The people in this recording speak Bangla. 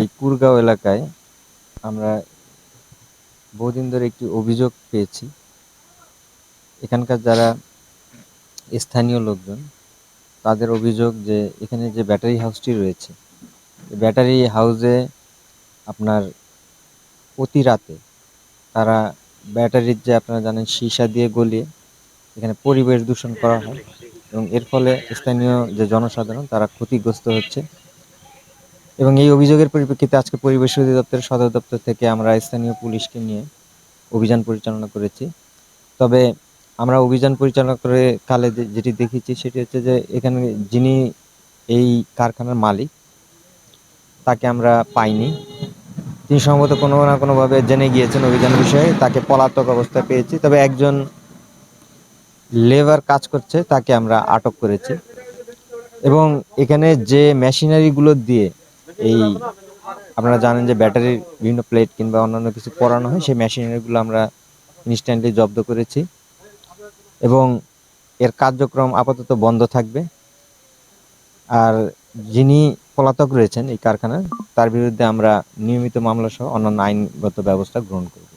এই কুরগাঁও এলাকায় আমরা বহুদিন ধরে একটি অভিযোগ পেয়েছি। এখানকার যারা স্থানীয় লোকজন, তাদের অভিযোগ যে এখানে যে ব্যাটারি হাউসটি রয়েছে ব্যাটারি হাউসে আপনার অতি রাতে তারা ব্যাটারির যে আপনারা জানেন সীসা দিয়ে গলিয়ে এখানে পরিবেশ দূষণ করা হয়। এবং এর ফলে স্থানীয় যে জনসাধারণ, তারা ক্ষতিগ্রস্ত হচ্ছে। এবং এই অভিযোগের পরিপ্রেক্ষিতে আজকে পরিবেশ অধিদপ্তরের সদর দপ্তর থেকে আমরা স্থানীয় পুলিশকে নিয়ে অভিযান পরিচালনা করেছি। তবে আমরা অভিযান পরিচালনা করে কালে যেটি দেখেছি সেটি হচ্ছে যে, এখানে যিনি এই কারখানার মালিক, তাকে আমরা পাইনি। তিনি সম্ভবত কোনো না কোনোভাবে জেনে গিয়েছেন অভিযান বিষয়ে, তাকে পলাতক অবস্থায় পেয়েছি। তবে একজন লেবার কাজ করছে, তাকে আমরা আটক করেছি। এবং এখানে যে মেশিনারিগুলো দিয়ে এই আপনারা জানেন যে ব্যাটারির বিভিন্ন প্লেট কিংবা অন্যান্য কিছু পরানো হয়, সেই মেশিনারিগুলো আমরা ইনস্ট্যান্টলি জব্দ করেছি। এবং এর কার্যক্রম আপাতত বন্ধ থাকবে। আর যিনি পলাতক রয়েছেন এই কারখানার, তার বিরুদ্ধে আমরা নিয়মিত মামলা সহ অন্যান্য আইনগত ব্যবস্থা গ্রহণ করব।